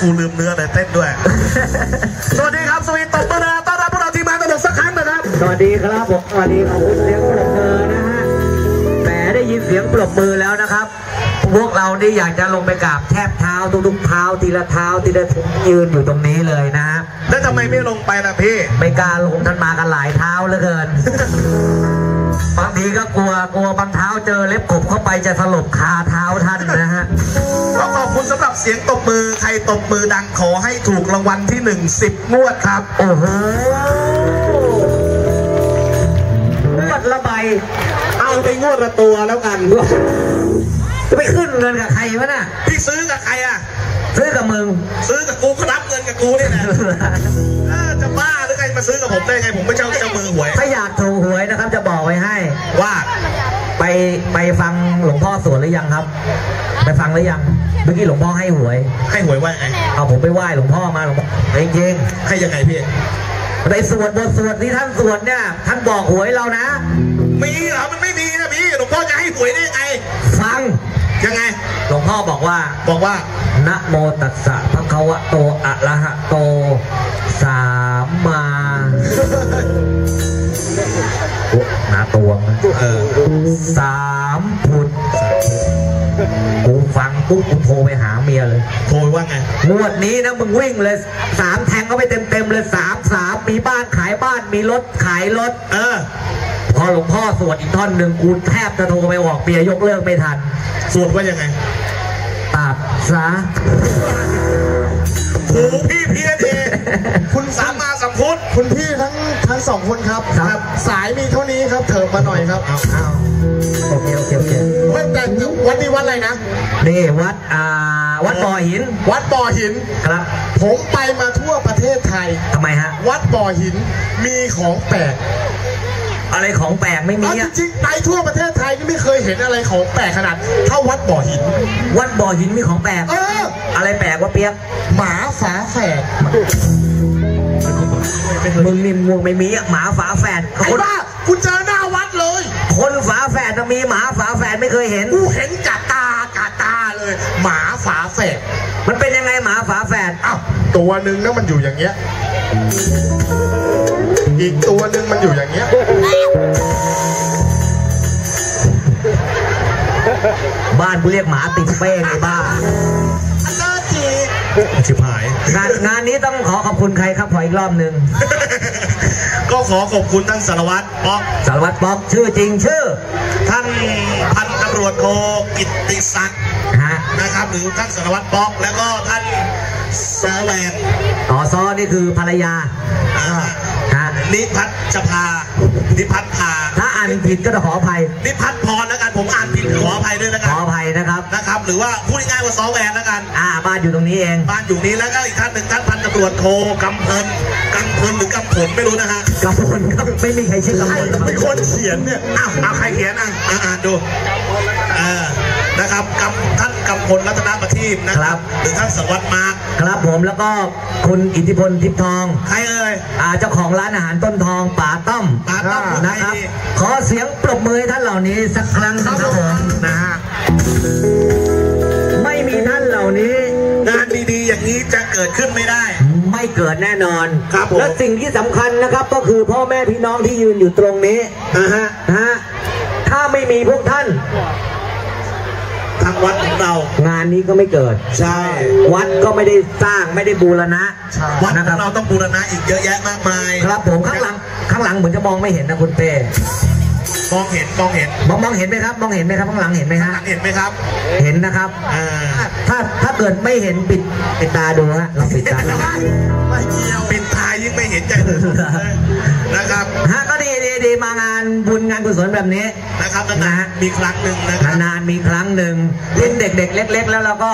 กครูลืมเนื้อเลยเต้นด้วย สวัสดีครับสวีตบมือนะต้อนรับพวกเราทีมงานตลกสักครั้งนะครับ สวัสดีครับผมสวัสดีขอบคุณเสียงปรบมือนะฮะแหมได้ยินเสียงปรบมือแล้วนะครับ พวกเรานี่อยากจะลงไปกราบแทบเท้าทุกๆเท้าทีละเท้าทีละถุงยืนอยู่ตรงนี้เลยนะฮะแล้วทำไมไม่ลงไปล่ะพี่ไม่กล้าลงท่านมากันหลายเท้าเหลือเกิน บางทีก็กลัวกลัวบางเท้าเจอเล็บกบเข้าไปจะสลบคาเท้าท่านนะฮะขอขอบคุณสำหรับเสียงตบมือ ใครตบมือดังขอให้ถูกรางวัลที่หนึ่งสิบงวดครับ โอ้โหงวดละใบเอาไปงวดละตัวแล้วกัน จะไปขึ้นเงินกับใครวะน่ะ พี่ซื้อกับใครอะ ซื้อกับมึง ซื้อกับกูก็รับเงินกับกูนี่แหละเออจะบ้าหรือไงมาซื้อกับผมได้ไงผมไม่เจ้าเจ้ามือหวย ถ้าอยากถูกหวยนะครับ จะบอกไว้ให้ ว่า ไปไปฟังหลวงพ่อสวดหรือยังครับ ไปฟังหรือยังเมื่อกี้หลวงพ่อให้หวย ให้หวยว่าไงเอาผมไปไหว้หลวงพ่อมาหลวงพ่อจริงให้ยังไงพี่ๆในสวดบทสวดที่ท่านสวดเนี่ยท่านบอกหวยเรานะ มีเหรอมันไม่มีนะพี่หลวงพ่อจะให้หวยได้ยังไง ฟังยังไงหลวงพ่อบอกว่าบอกว่านะโมตัสสะภะคะวะโตอะระหะโตสามมาโอ้ หนาตวงนะเออสามพุทธกูฟังปุ๊บกูโทรไปหาเมียเลย โทรว่าไงงวดนี้นะมึงวิ่งเลยสามแทงก็ไปเต็มเต็มๆเลยสามสามมีบ้านขายบ้านมีรถขายรถ เออ พอหลวงพ่อสวดอีกท่อนหนึ่งกูแทบจะโทรไปบอกเมียยกเลิกไม่ทัน สวดว่ายังไงตัดซะหูพี่เพี้ยนเองคุณสามมาสัมพุทธคุณพี่ทั้งทั้งสองคนครับครับ สายมีเท่านี้ครับเถิบมาหน่อยครับเอาเอาโอเคโอเคโอเคเฮ้ยแต่วัดนี้วัดอะไรนะนี่วัดอ่าวัดบ่อหิน วัดบ่อหินครับ ผมไปมาทั่วประเทศไทยทำไมฮะ วัดบ่อหินมีของแปลกอะไรของแปลกไม่มีเอาจอะริงๆไปทั่วประเทศไทยนี่ไม่เคยเห็นอะไรของแปลกขนาดเท่าวัดบ่อหิน วัดบ่อหินมีของแปลกเอออะไรแปลกวะเปียกหมาฝาแฝด มึงนี่มึงไม่มีอะหมาฝาแฝดไอ้คนบ้ากูเจอหน้าวัดเลย คนฝาแฝดจะมีหมาฝาแฝดไม่เคยเห็น กูเห็นกะตากะตาเลย หมาฝาแฝดมันเป็นยังไงหมาฝาแฝดอ้าวตัวหนึ่งนะมันอยู่อย่างเงี้ย อีกตัวหนึ่งมันอยู่อย่างเงี้ย บ้านกูเรียกหมาติดเป้งไอ้บ้าอันน่าจีก ชิบหาย งานงานนี้ต้องขอขอบคุณใครครับขออีกรอบหนึ่งก็ขอขอบคุณท่านสารวัตรป๊อกสารวัตรป๊อกชื่อจริงชื่อ ท่านพันตำรวจโทกิตติศักดิ์ฮะนะครับ หรือท่านสารวัตรป๊อกแล้วก็ท่านซอแวนต่อซอนี่คือภรรยาอ่าฮะนิพัฒน์จพานิพัฒน์พาถ้าอ่านผิดก็ต้องขออภัยนิพัฒน์พรแล้วกันผมอ่านผิดขออภัยด้วยแล้วขกันออภัย นะครับนะครับ หรือว่าพูดง่ายๆว่าซอแวนแล้วกันอ่าบ้านอยู่ตรงนี้เอง บ้านอยู่นี้แล้วก็อีกท่านหนึ่งท่านพันตำรวจโทกำพลกำพลหรือกำผลไม่รู้นะฮะกำพลครับไม่มีใครชื่อกำพลเป็นคนเขียนเนี่ยอ้าวเอาใครเขียนอะอะอ่านดูเออนะครับกำท่าน กำพลรัตนประทีปนะครับหรือท่านสารวัตรมาร์คครับผมแล้วก็คุณอิทธิพลทิพย์ทอง ใครเอ่ยอ่าเจ้าของร้านอาหารต้นทองป๋าต้อมป๋าต้อมนะครับใครดีขอเสียงปรบมือให้ท่านเหล่านี้สักครั้งครับผมนะฮะไม่อย่างนี้จะเกิดขึ้นไม่ได้ ไม่เกิดแน่นอนครับผมและสิ่งที่สำคัญนะครับก็คือพ่อแม่พี่น้องที่ยืนอยู่ตรงนี้นะฮะนะฮะถ้าไม่มีพวกท่าน ทางวัดของเรา งานนี้ก็ไม่เกิด ใช่ วัดก็ไม่ได้สร้างไม่ได้บูรณะวัดนะขคอรับ งเราต้องบูรณะอีกเยอะแยะมากมายครับผมข้างหลังข้างหลังเหมือนจะมองไม่เห็นนะคุณเป้มองเห็นมองเห็นมองมองเห็นไหมครับ มองเห็นไหมครับข้างหลังเห็นไหมฮะเห็นไหมครับเห็นนะครับ อ่า ถ้าถ้าเกิดไม่เห็นปิดปิดตาดูฮะลองปิดตาดู ไม่เกี่ยวปิดทายยิ่งไม่เห็นใจเลยนะครับ ฮะก็ดีดีดีมางานบุญงา นกุศลแบบนี้ นะครับนานๆมีครั้งหนึ่งนะครับนานๆมีครั้งหนึ่งเล่นเด็ก ๆ เล็ก ๆ แล้วเราก็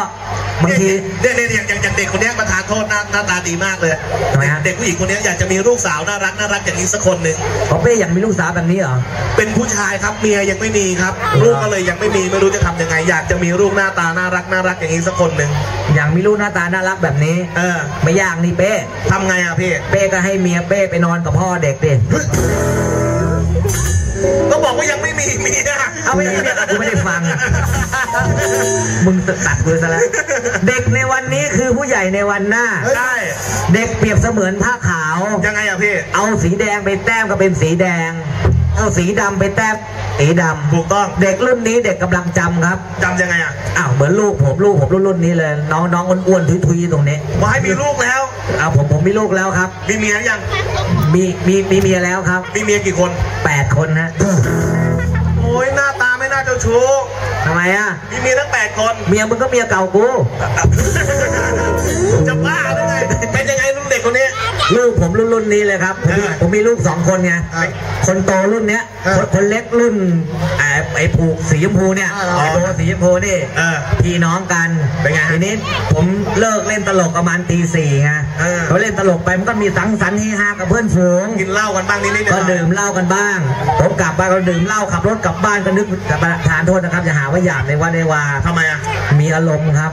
บางทีเนี่ยเนี่ยเนี่ยอย่างอย่างเด็กคนเนี้ยประธานโทษหน้าหน้าตาดีมากเลยทำไมฮะเด็กผู้หญิงคนเนี้ยอยากจะมีลูกสาวน่ารักน่ารักอย่างนี้สักคนหนึ่งพอเป้อยากมีลูกสาวแบบนี้เหรอเป็นผู้ชายครับเมียยังไม่มีครับเหรอลูกก็เลยยังไม่มีไม่รู้จะทำยังไง อยากจะมีลูกหน้าตาน่ารักน่ารักอย่างนี้สักคนหนึ่งอยากมีลูกหน้าตาน่ารักแบบนี้ เออ ไม่ยากนี่เป้ทำไงอะพี่เป้ก็ให้เมียเป้ไปนอนกับพ่อเด็กดิ ก็บอกว่ายังไม่มีเมียเอาไม่ได้เนี่ยกูไม่ได้ฟัง มึงตัดกูซะแล้ว เด็กในวันนี้คือผู้ใหญ่ในวันหน้าใช่เด็กเปรียบเสมือนผ้าขาว ยังไงอะพี่ เอาสีแดงไปแต้มก็เป็นสีแดง เอาสีดำไปแต้มสีดำถูกต้อง เด็กรุ่นนี้เด็กกำลังจำครับจำยังไงอะอ้าวเหมือนลูกผมลูกผมรุ่นรุ่นนี้เลย น้องน้องอ้วนๆทุยๆตรงนี้ว่าให้มีลูกแล้วอ้าวผมผมมีลูกแล้วครับ มีเมียยัง มีมีมีเมียแล้วครับมีเมียกี่คน แปดคนฮะโอ้ยหน้าตาไม่น่าเจ้าชู้ ทำไมอะ มีเมียทั้งแปดคน เมียมึงก็เมียเก่ากู จะบ้าหรือไงเป็นยังไงลูกเด็กคนนี้ ลูกผมรุ่นรุ่นนี้เลยครับ ผมมีเออผมมีลูกสองคนไงเออคนโตรุ่นเนี้ยเออคนคนเล็กรุ่นไอ้ ไอ้ผูกสีชมพูเนี่ยอ๋อไอ้โบสีชมพูนี่เออพี่น้องกันเป็นไงฮะทีนี้ผมเลิกเล่นตลกประมาณตีสี่ไงเออ เขาเล่นตลกไปมันก็มีสังสรรค์เฮฮากับเพื่อนฝูง กินเหล้ากันบ้างนิดๆหน่ก็อยๆดื่มเหล้ากันบ้าง ผมกลับบ้านก็ดื่มเหล้าขับรถกลับบ้านก็นึกแต่ประทานโทษนะครับอย่าหาว่าหยาบในวันในวา ทำไมอะ มีอารมณ์ครับ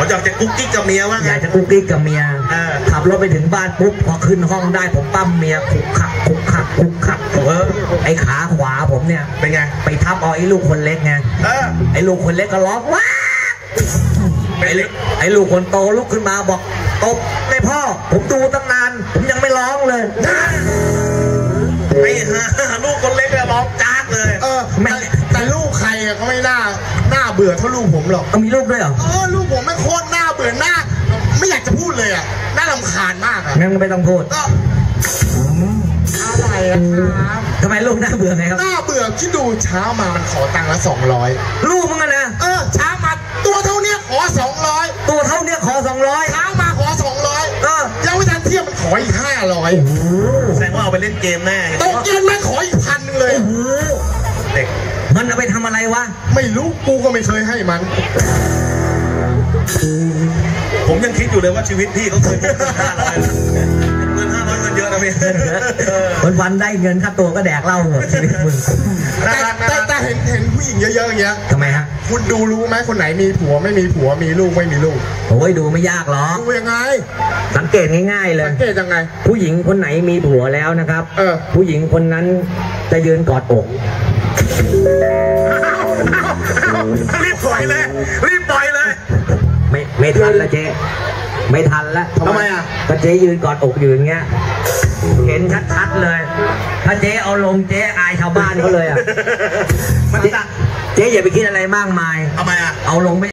ผมอยากจะกุ๊กกิ๊กกับเมียว่าอไง ยากจะกุ๊กกิ๊กกับเมียเออ ขับรถไปถึงบ้านปุ๊บพอขึ้นห้องได้ผมปั้มเมียคุกขักคุกขักคุกขักเออไอ้ขาขวาผมเนี่ย เป็นไง ไปทับเอาไอ้ลูกคนเล็กไงเออ ไอ้ลูกคนเล็กก็ร้องว้าเป็นไอ้ลูกไอ้ลูกคนโตลุกขึ้นมาบอกตบในพ่อ ผมดูตั้งนาน ผมยังไม่ร้องเลย ไอ้ห่าลูกคนเล็กเนี่ยร้องจากเลย เออแต่แต่ลูกใครอะก็ไม่น่าหน้า เบื่อเท่าลูกผมหรอก เอามีลูกด้วยเหรอเออลูกผมไม่งโคตรหน้าเบื่อหน้า ไม่อยากจะพูดเลยอะน่ารำคาญมากอะงั้นก็ไม่ต้องพูดก็อะไรอะครับทำไมลูกน่าเบื่อไงครับ หน้าเบื่อคิดดูเช้ามามันขอตังค์ละสองร้อยลูกมึงอะนะเออเช้ามาตัวเท่าเนี้ยขอสองร้อยตัวเท่าเนี้ยขอสองร้อยเช้ามาขอสองร้อยเออยังไม่ทันเที่ยงมันขออีกห้าร้อยแสดงว่าเอาไปเล่นเกมแน่ตกเย็นมันขออีกพันหนึงเลย โอ้โห เด็ก มันเอาไปทำอะไรวะ ไม่รู้กูก็ไม่เคยให้มัน ผมยังคิดอยู่เลยว่าชีวิตพี่เขาเคยพกเงินห้าร้อยเงินห้าร้อยเงินเยอะนะพี่เออวันวันๆได้เงินค่าตัวก็แดกเหล้าหมดชีวิตมึงน่าแต่รักน่าแต่รักแต่เห็นเห็นผู้หญิงเยอะๆอย่างเงี้ย ทำไมฮะคุณดูรู้ไหมคนไหนมีผัวไม่มีผัวมีลูกไม่มีลูกโอ้ยดูไม่ยากหรอกดูยังไงสังเกตง่ายๆเลยสังเกตยังไง ผู้หญิงคนไหนมีผัวแล้วนะครับ เออ ผู้หญิงคนนั้นจะยืนกอดอก รีบปล่อยเลย รีบปล่อยเลย ไม่ไม่ทันละเจ๊ไม่ทันละทำไมอะก็เจ๊ยืนกอดอกอยู่อย่างเงี้ย เห็นชัดๆเลย ถ้าเจ๊เอาลงเจ๊อายชาวบ้านเขาเลยอะมันเจ๊จะเจ๊อย่าไปคิดอะไรมากมายทำไมอะเอาลงไม่